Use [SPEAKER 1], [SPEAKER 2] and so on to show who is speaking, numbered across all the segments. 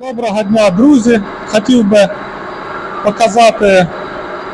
[SPEAKER 1] Доброго дня, друзі! Хотів би показати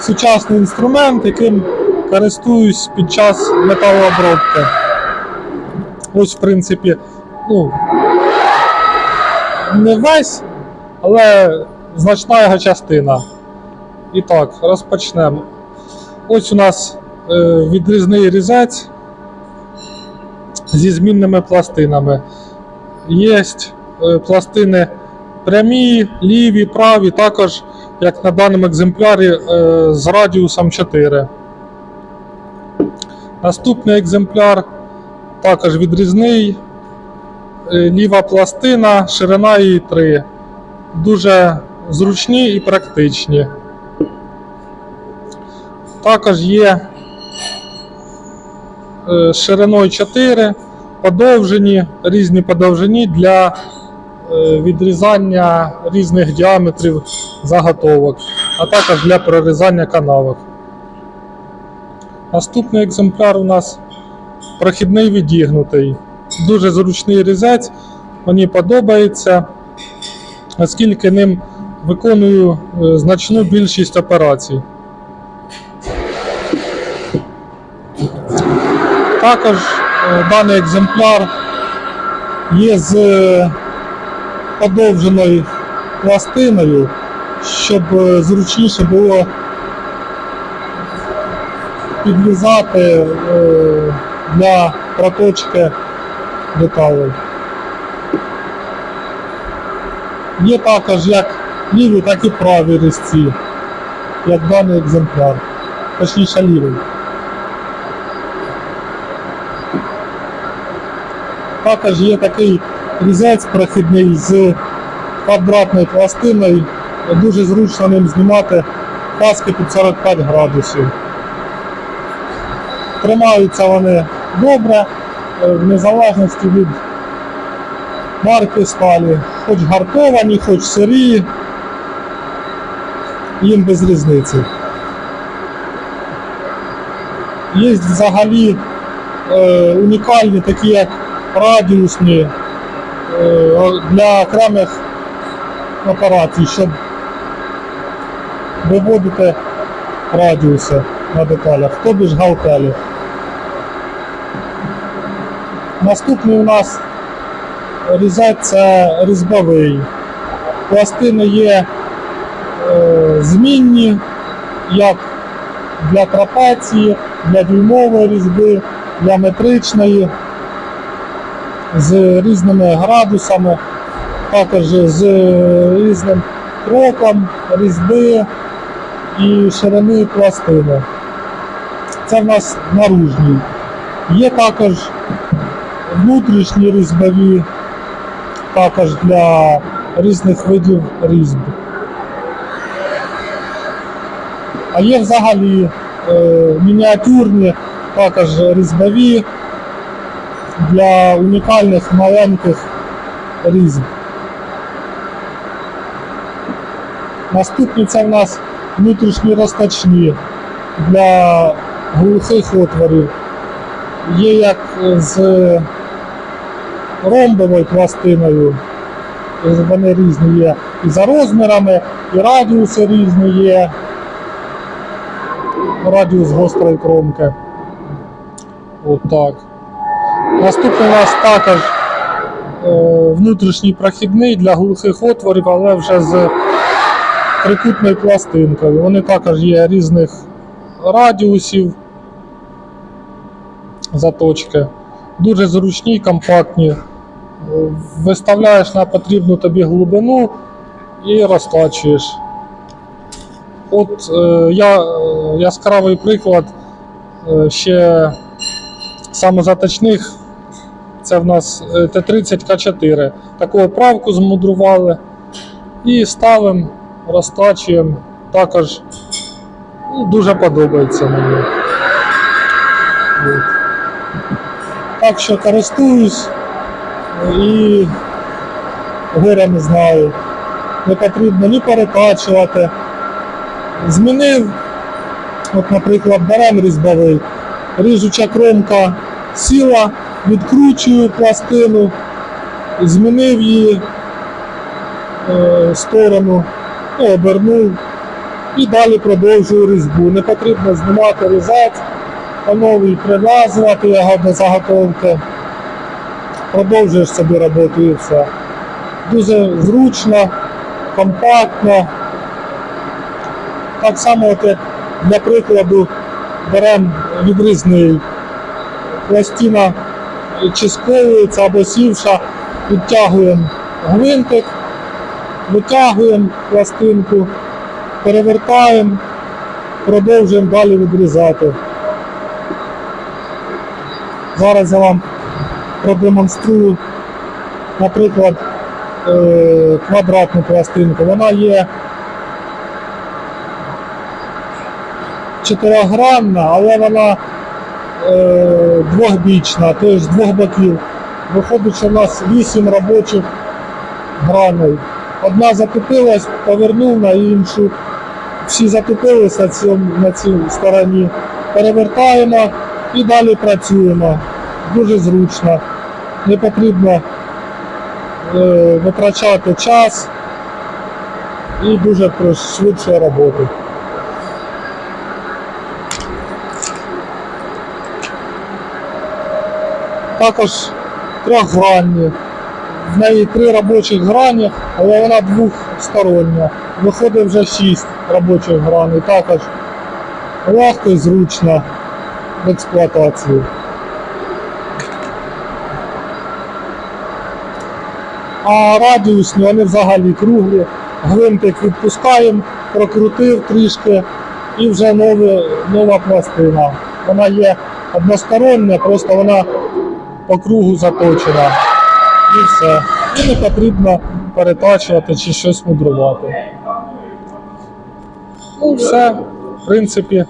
[SPEAKER 1] сучасний інструмент, яким користуюсь під час металообробки. Ось, в принципі, ну, не весь, але значна його частина. І так, розпочнемо. Ось у нас е, відрізний різець зі змінними пластинами. Є е, пластини прямі, ліві, праві, також, як на даному екземплярі, е, з радіусом 4. Наступний екземпляр також відрізний. Е, Ліва пластина, ширина її 3. Дуже зручні і практичні. Також є е, шириною 4, подовжені, різні подовжені для відрізання різних діаметрів заготовок, а також для прорізання канавок. Наступний екземпляр у нас прохідний відігнутий. Дуже зручний різець, мені подобається, оскільки ним виконую е, значну більшість операцій. Також е, даний екземпляр є з е, подовженою пластиною, щоб е, зручніше було підрізати е, для проточки деталей. Є також як ліві, так і праві різці, як даний екземпляр, точніше лівий. Також є такий різець прохідний з квадратною пластиною. Дуже зручно ним знімати каски під 45 градусів. Тримаються вони добре, е, в незалежності від марки сталі. Хоч гартовані, хоч сирі, їм без різниці. Є взагалі е, унікальні, такі як радіусні для окремих операцій, щоб виводити радіуси на деталях, тобі ж галтелі. Наступний у нас різець це різьбовий. Пластини є е, змінні, як для трапеції, для дюймової різьби, для метричної, з різними градусами, також з різним кроком різьби і ширини пластини. Це в нас наружній. Є також внутрішні різьбові, також для різних видів різьб. А є взагалі е, мініатюрні, також різьбові для унікальних маленьких різьб. Наступні це в нас внутрішні розтачні для глухих отворів. Є як з ромбовою пластиною. Вони різні є і за розмірами, і радіуси різні є. Радіус гострої кромки. Отак. Наступний у нас також е, внутрішній прохідний для глухих отворів, але вже з трикутною пластинкою. Вони також є різних радіусів заточки. Дуже зручні, компактні. Е, Виставляєш на потрібну тобі глибину і розтачуєш. От е, я, е, яскравий приклад е, ще самозаточних. Це в нас е, Т30К4. Таку оправку змудрували і ставимо, розтачуємо. Також ну, дуже подобається мені. Так що користуюсь і горя не знаю. Не потрібно ні перетачувати. Змінив, от, наприклад, беремо різьбовий, ріжуча кромка сіла, відкручую пластину, змінив її е, сторону, ну, обернув і далі продовжую різьбу. Не потрібно знімати різець, по новій прив'язувати його до заготовки. Продовжуєш собі роботу і все. Дуже зручно, компактно. Так само, от як для прикладу, беремо відрізний пластина чи сковується або сівша, відтягуємо гвинтик, витягуємо пластинку, перевертаємо, продовжуємо далі відрізати. Зараз я вам продемонструю, наприклад, е, квадратну пластинку. Вона є чотиригранна, але вона е, двохбічна, тобто з двох боків. Виходить, що в нас 8 робочих граней. Одна затупилась, повернув на іншу. Всі затупились на, на цій стороні. Перевертаємо і далі працюємо. Дуже зручно. Не потрібно е, витрачати час і дуже пришвидшує роботу. Також трьохгранні. В неї три робочих грані, але вона двохстороння. Виходить вже шість робочих граней. Також легко і зручно в експлуатації. А радіусні вони взагалі круглі. Гвинтик відпускаємо, прокрутив трішки і вже нове, нова пластина. Вона є одностороння, просто вона по кругу заточена. І все. І не потрібно перетачувати чи щось мудрувати. Ну, все, в принципі,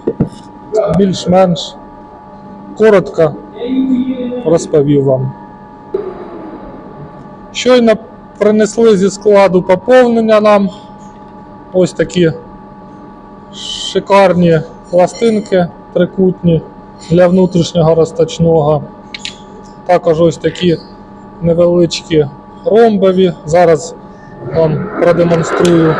[SPEAKER 1] більш-менш коротко розповів вам. Щойно принесли зі складу поповнення нам. Ось такі шикарні пластинки трикутні для внутрішнього розточного. Також ось такі невеличкі ромбові. Зараз вам продемонструю.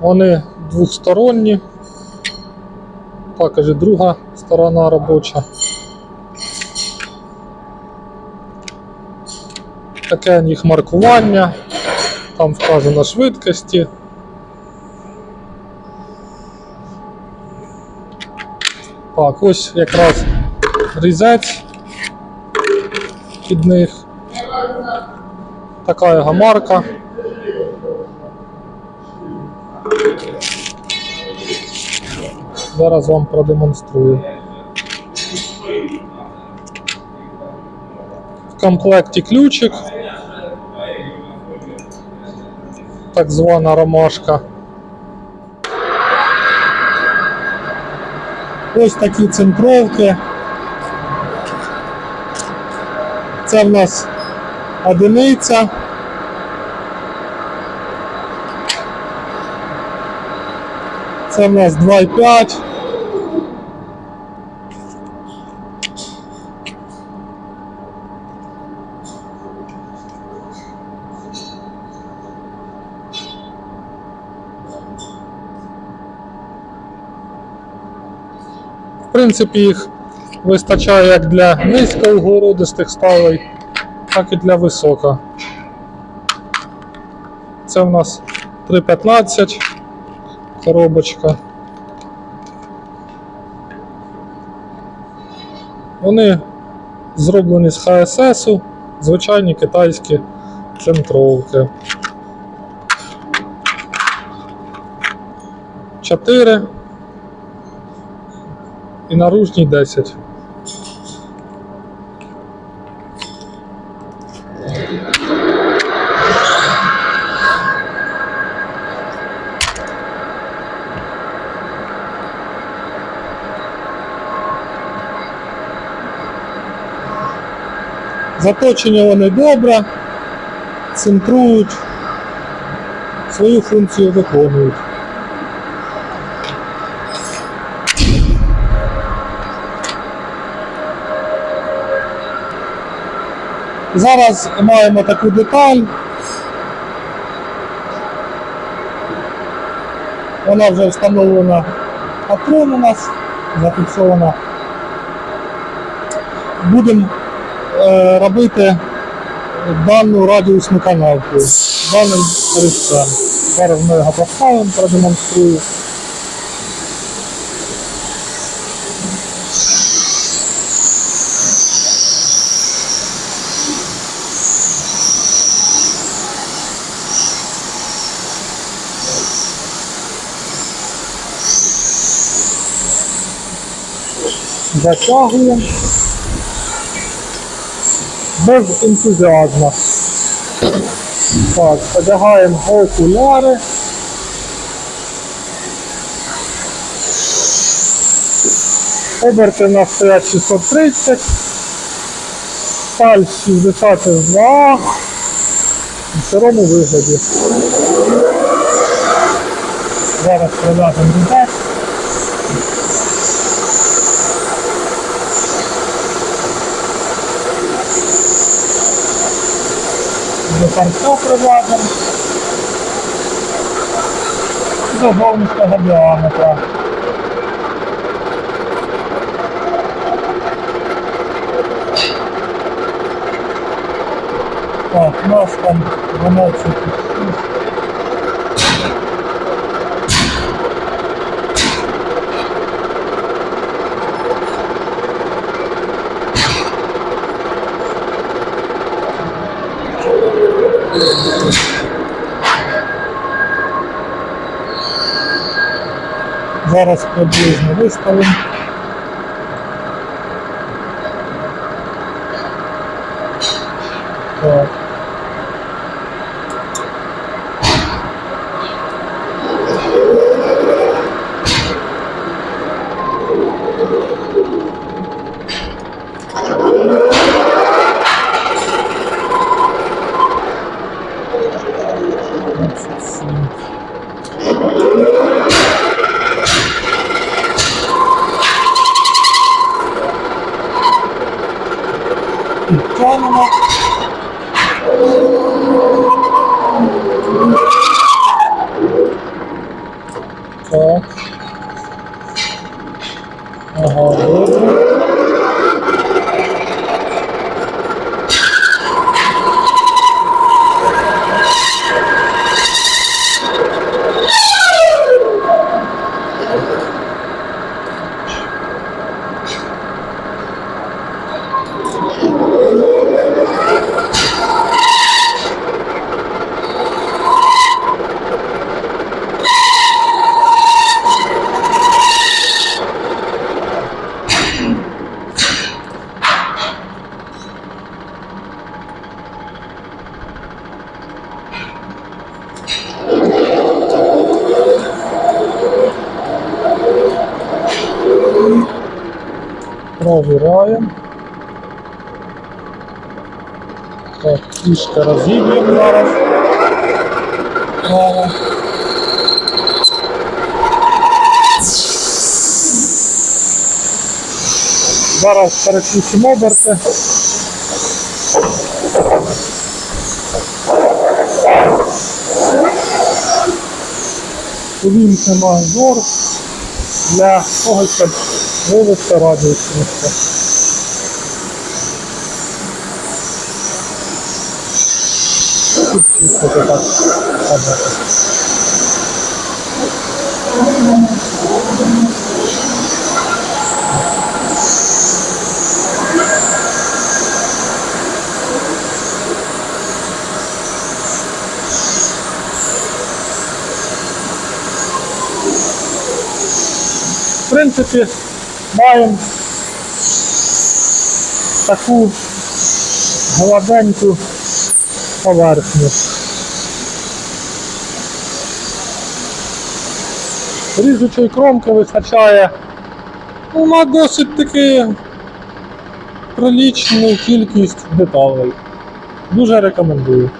[SPEAKER 1] Вони двохсторонні. Також і друга сторона робоча. Таке них маркування. Там вказано швидкості. Так, ось якраз різець під них. Така його марка. Зараз вам продемонструю. В комплекті ключик. Так звана ромашка. Ось такі центровки. Це в нас одиниця. Це в нас 2,5. В принципі, їх вистачає як для низькоугородистих сталей, так і для висока. Це в нас 3,15 коробочка. Вони зроблені з ХСС, звичайні китайські центровки. 4 і наружній 10. Заточені вони добре, центрують, свою функцію виконують. Зараз маємо таку деталь. Вона вже встановлена патрон у нас, зафіксована. Будемо е, робити дану радіусну канавку даним різцем. Зараз ми його поставимо, продемонструю. Затягуємо. Без ентузіазму. Так, одягаємо окуляри. Оберти у стоять 630. Сталь 62. В сирому вигляді. Зараз прив'язуємо рюкзак. До торця прив'язуємо. До зовнішнього діаметра. Так, у нас там 12 Зараз приблизно виставимо. Так. Ага, добре. Провіряємо. Так, кішка розіб'ємо зараз. Право. Зараз переключимо оберти. Увімкнемо зор для того, щоб вивести радіус місця. Тут чисто так падати. В принципі, маємо таку гладеньку поверхню. Ріжучої кромки вистачає ну, на досить таки прилічну кількість деталей. Дуже рекомендую.